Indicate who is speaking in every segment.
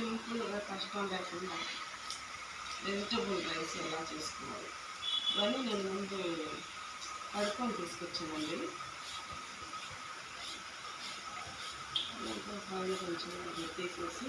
Speaker 1: సింపుల్గా కష్టం లేకుండా వెజిటబుల్ రైస్ ఎలా చేసుకోవాలి? ఇవన్నీ నేను ముందు కడుక్కొని తీసుకొచ్చానండి. కొంచెం తీసేసి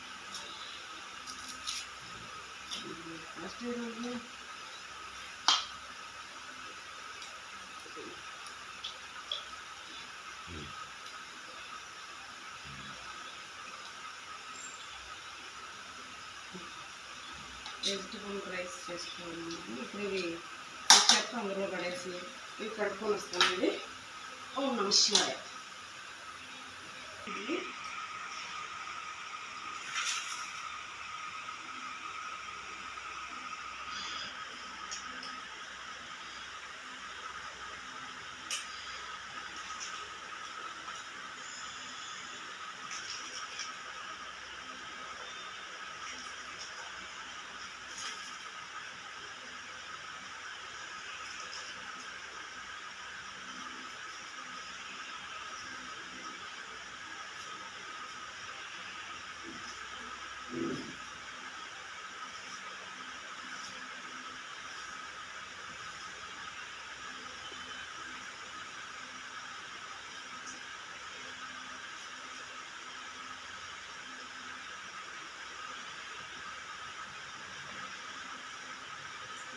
Speaker 1: బ్రేక్ఫాస్ట్ ఈరోజు వెజిటబుల్ రైస్ చేసుకోవాలి ఇప్పుడు ఇవి ఈ చెత్త అందులో పడేసి ఇవి కడుక్కొని వస్తానండి ఓ నమస్కారం ఇది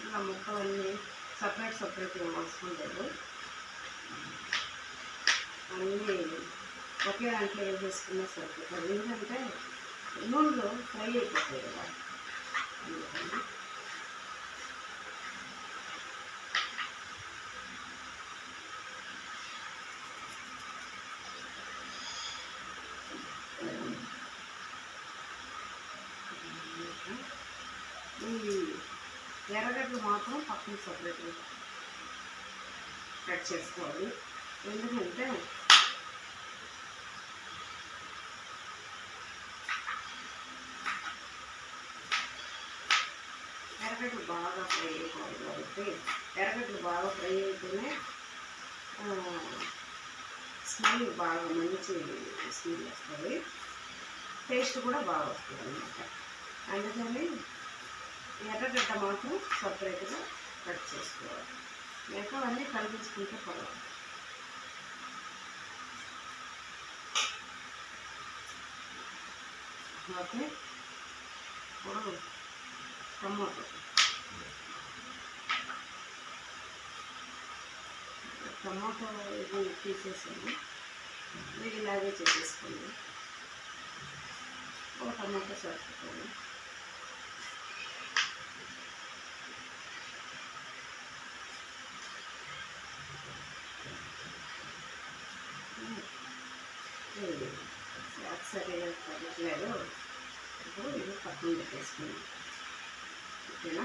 Speaker 1: ఆ ముక్కలన్నీ సపరేట్ సపరేట్ అవసరం లేదు అన్నీ ఒకే దాంట్లో వేసేసుకున్నా సరిపోతుంది ఎందుకంటే నూనెలో ఎర్రగడ్డలు మాత్రం పక్కన సపరేట్గా కట్ చేసుకోవాలి. ఎందుకంటే ఎర్రగడ్డలు బాగా ఫ్రై అయిపోవాలి కాబట్టి ఎర్రగడ్డలు బాగా ఫ్రై అయితేనే స్మెల్ బాగా మంచి స్మెల్ వస్తుంది. టేస్ట్ కూడా బాగా వస్తుంది అనమాట అందుకని ఎర్రగడ్డ మాత్రం సపరేట్గా కట్ చేసుకోవాలి. మిగతావన్నీ కలిపించుకుంటే పర్వాలేదు. ఓకే? ఇప్పుడు టమాటో. టమాటో ఇది తీసేసాను మీరు ఇలాగే చేసేసుకోండి. ఒక టమాటో సరిపోతుంది. ఇది సరిగా తగ్గట్లేదు ఇప్పుడు ఇది పక్కన పెట్టేసుకున్నాం ఓకేనా?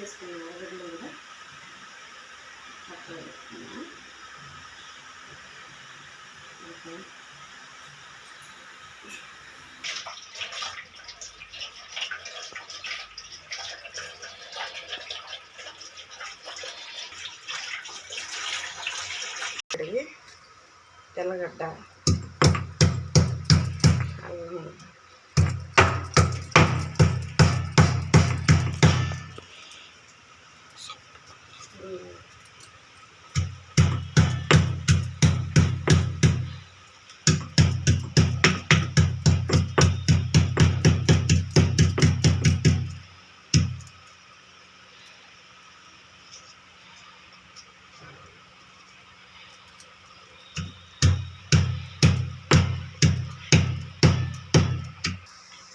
Speaker 1: కట్ రెండు కూడా. పక్కన పెట్టుకున్నాము ఓకే. కడిగి తెల్లగడ్డ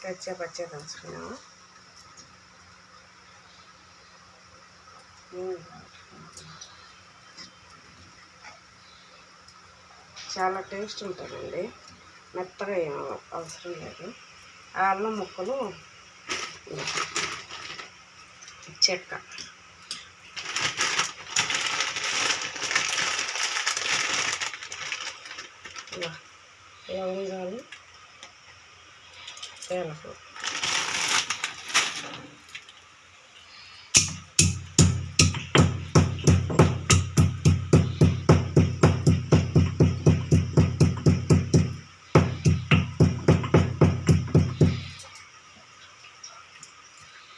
Speaker 1: కచ్చా పచ్చా దంచుకున్నాము చాలా టేస్ట్ ఉంటుందండి. మెత్తగా ఏం అవసరం లేదు. ఆ అల్లం ముక్కలు చెక్క. ఇలా. చెక్క ఇలా లవంగాలు ఏలకులు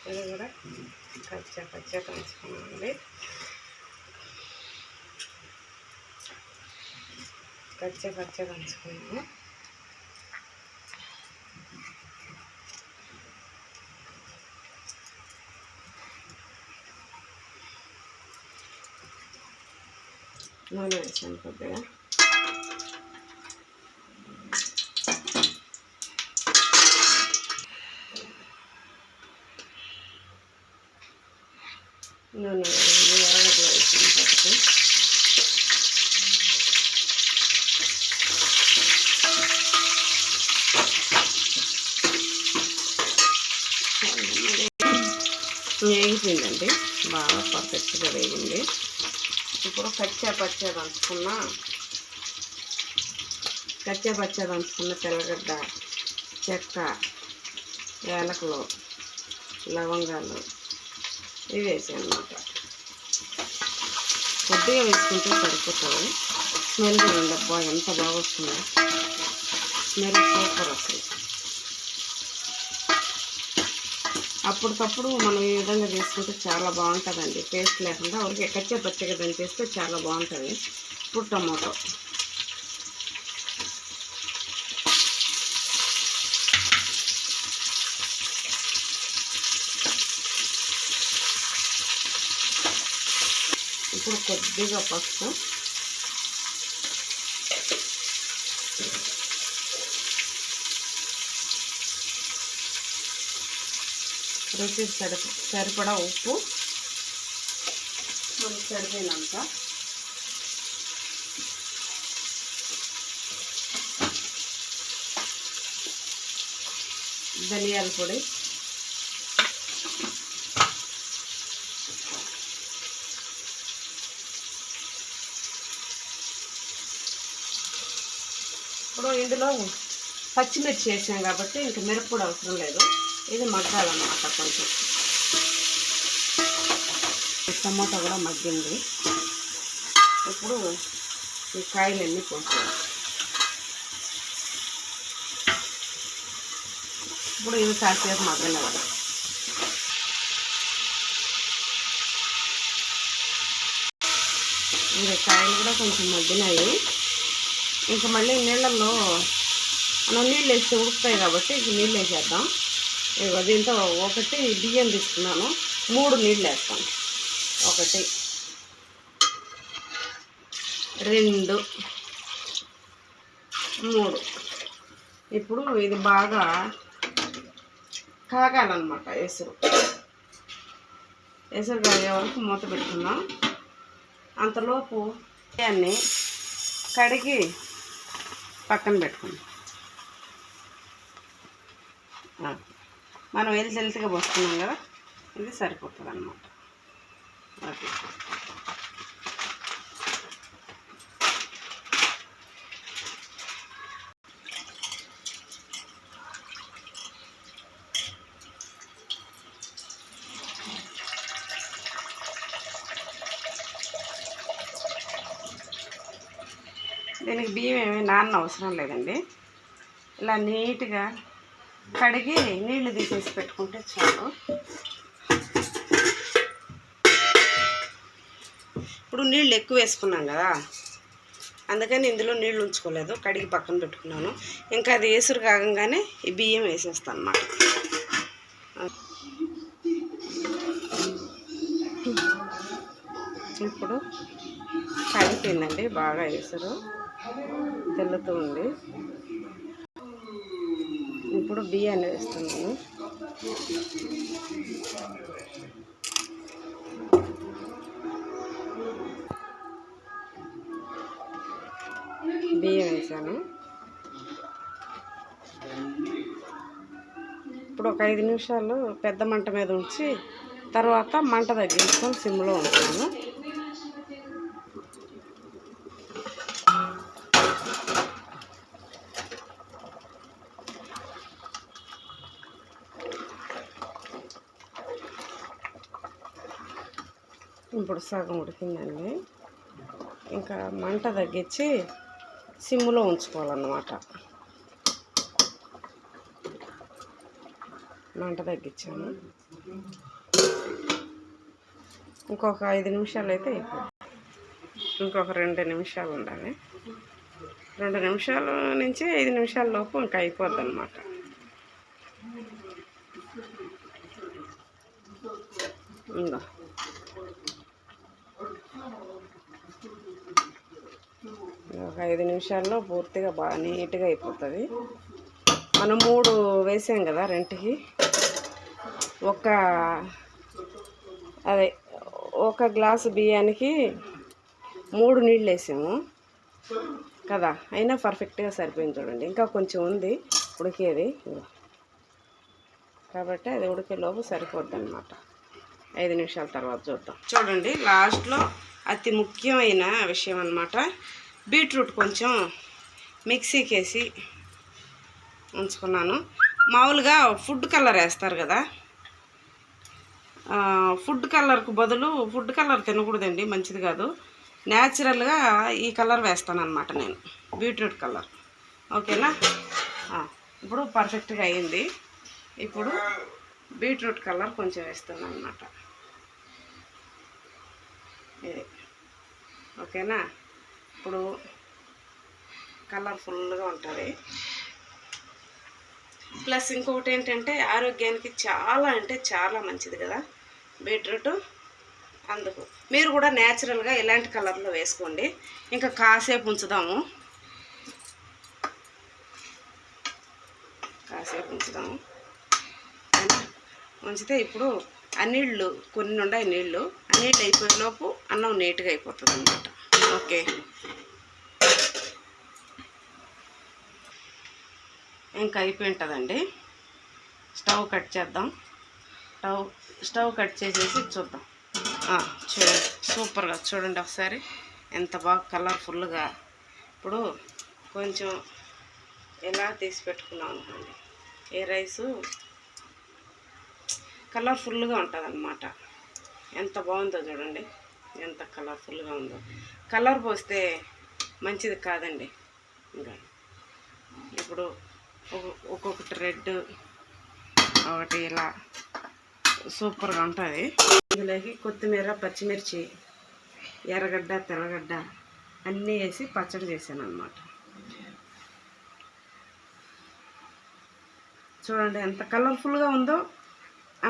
Speaker 1: ఇది కూడా కచ్చా పచ్చా దంచుకున్నామండి కచ్చా పచ్చా దంచుకున్నాము నూనె వేసాను కొద్దిగా నూనె వేయండి ఎర్రగడ్డలు వేసిన పసుపు వేగిపోయిందండి బాగా పర్ఫెక్ట్గా వేగింది ఇప్పుడు కచ్చా పచ్చా దంచుకున్న. కచ్చా పచ్చా దంచుకున్న తెల్లగడ్డ చెక్క యాలకులు లవంగాలు ఇవి వేసాను అనమాట కొద్దిగా వేసుకుంటే సరిపోతుంది. స్మెల్ ఉండబ్బా ఎంత బాగా వస్తుందో. స్మెల్ సూపర్ వస్తుంది అప్పటికప్పుడు మనం ఈ విధంగా చేసుకుంటే చాలా బాగుంటుందండి. పేస్ట్ లేకుండా ఊరికే కచ్చా పచ్చగా దంచేస్తే చాలా బాగుంటుంది. ఇప్పుడు టమాటో. ఇప్పుడు కొద్దిగా పసుపు. రుచి సరిప సరిపడా ఉప్పు. మనకు సరిపోయినంత. ధనియాల పొడి. ఇప్పుడు ఇందులో పచ్చిమిర్చి వేసాం కాబట్టి ఇంక మిరప్పొడి అవసరం లేదు. ఇది మగ్గాలన్నమాట కొంచెం. ఈ టమాటా కూడా మగ్గింది. ఇప్పుడు ఈ కాయలన్నీ పోసాం ఇప్పుడు ఇవి కాసేపు మగ్గనివ్వాలి ఇంకా కాయలు కూడా కొంచెం మగ్గినాయి. ఇంకా మళ్ళీ నీళ్ళల్లో మనం నీళ్ళు వేస్తే ఉడుకుతాయి కాబట్టి ఇంక నీళ్ళు వేసేద్దాం. ఇగో దీంతో ఒకటి బియ్యం తీసుకున్నాను. మూడు నీళ్ళు వేస్తాను. ఒకటి. రెండు. మూడు. ఇప్పుడు ఇది బాగా కాగాలన్నమాట ఎసురు. ఎసురు కాగే వరకు మూత పెట్టుకున్నాం అంతలోపు బియ్యాన్ని కడిగి పక్కన పెట్టుకున్నాం ఆ, మనం ఎలిసి హెల్త్గా పోసుకున్నాం కదా ఇది సరిపోతుంది అన్నమాట ఓకే. దీనికి బియ్యం ఏమి నాన్న అవసరం లేదండి. ఇలా నీట్గా కడిగి నీళ్ళు తీసేసి పెట్టుకుంటే చాలు. ఇప్పుడు నీళ్ళు ఎక్కువ వేసుకున్నాం కదా అందుకని ఇందులో నీళ్ళు ఉంచుకోలేదు కడిగి పక్కన పెట్టుకున్నాను. ఇంకా అది వేసురు కాగంగానే ఈ బియ్యం వేసేస్తాను అన్నమాట. ఇప్పుడు కాగిపోయిందండి బాగా వేసారు తెల్లుతూ ఉంది ఇప్పుడు బియ్యాన్ని వేస్తున్నాను. బియ్యం వేసాను. ఇప్పుడు ఒక ఐదు నిమిషాలు పెద్ద మంట మీద ఉంచి తర్వాత మంట తగ్గించుకొని సిమ్లో ఉంచాను. ఇప్పుడు సగం ఉడికిందండి. ఇంకా మంట తగ్గించి సిమ్లో ఉంచుకోవాలన్నమాట. మంట తగ్గించాను. ఇంకొక ఐదు నిమిషాలు అయితే ఇంకొక రెండు నిమిషాలు ఉండాలి. రెండు నిమిషాల నుంచి ఐదు నిమిషాల లోపు ఇంకా అయిపోద్ది అనమాట ఉందా ఒక ఐదు నిమిషాల్లో పూర్తిగా బాగా నీట్గా అయిపోతుంది. మనం మూడు వేసాం కదా రెంట్కి. ఒక అదే ఒక గ్లాసు బియ్యానికి మూడు నీళ్ళు వేసాము. కదా? అయినా పర్ఫెక్ట్గా సరిపోయింది చూడండి. ఇంకా కొంచెం ఉంది ఉడికేది. కాబట్టి అది ఉడికేలోపు సరిపోద్ది అనమాట ఐదు నిమిషాల తర్వాత చూద్దాం. చూడండి లాస్ట్లో అతి ముఖ్యమైన విషయం అన్నమాట బీట్రూట్ కొంచెం మిక్సీకి వేసి ఉంచుకున్నాను. మామూలుగా ఫుడ్ కలర్ వేస్తారు కదా. ఫుడ్ కలర్కు బదులు ఫుడ్ కలర్ తినకూడదండి మంచిది కాదు. న్యాచురల్గా ఈ కలర్ వేస్తాను అనమాట నేను బీట్రూట్ కలర్. ఓకేనా? ఇప్పుడు పర్ఫెక్ట్గా అయింది. ఇప్పుడు బీట్రూట్ కలర్ కొంచెం వేస్తాను అనమాట ఇది. ఓకేనా? ఇప్పుడు కలర్ఫుల్గా ఉంటుంది. ప్లస్ ఇంకొకటి ఏంటంటే ఆరోగ్యానికి చాలా అంటే చాలా మంచిది కదా. బీట్రూట్ అందుకు. మీరు కూడా న్యాచురల్గా ఇలాంటి కలర్లో వేసుకోండి. ఇంకా కాసేపు ఉంచుదాము. కాసేపు ఉంచుదాము. ఉంచితే ఇప్పుడు ఆ నీళ్ళు కొన్ని ఉన్నాయి నీళ్ళు ఆ నీళ్ళు అయిపోయే లోపు అన్నం నీట్గా అయిపోతుంది అన్నమాట ఓకే ఇంకా అయిపోయి ఉంటుందండి. స్టవ్ కట్ చేద్దాం. స్టవ్ స్టవ్ కట్ చేసేసి చూద్దాం. చూడండి. సూపర్గా చూడండి ఒకసారి. ఎంత బాగా కలర్ఫుల్గా. ఇప్పుడు కొంచెం ఎలా తీసి పెట్టుకున్నాం అనుకోండి. ఏ రైసు? కలర్ఫుల్గా ఉంటుంది అనమాట ఎంత బాగుందో చూడండి. ఎంత కలర్ఫుల్గా ఉందో. కలర్ పోస్తే మంచిది కాదండి. ఇంకా ఇప్పుడు ఒక్కొక్కటి రెడ్ ఒకటి ఇలా సూపర్గా ఉంటుంది. ఇందులోకి కొత్తిమీర పచ్చిమిర్చి ఎర్రగడ్డ తెల్లగడ్డ అన్నీ వేసి పచ్చడి చేశాను అనమాట చూడండి ఎంత కలర్ఫుల్గా ఉందో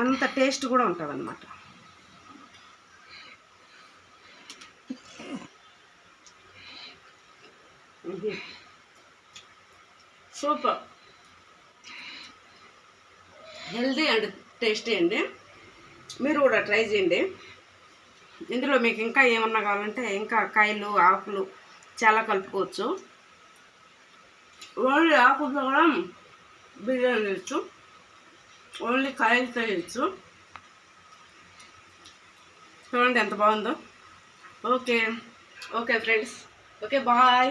Speaker 1: అంత టేస్ట్ కూడా ఉంటుంది అనమాట సూపర్ హెల్దీ అండ్ టేస్టీ అండి. మీరు కూడా ట్రై చేయండి. ఇందులో మీకు ఇంకా ఏమన్నా కావాలంటే ఇంకా కాయలు ఆకులు చాలా కలుపుకోవచ్చు. ఓన్లీ ఆకులతో కూడా బిర్యానీ చేయొచ్చు ఓన్లీ కాయలతో చేయొచ్చు చూడండి ఎంత బాగుందో. Okay okay friends okay bye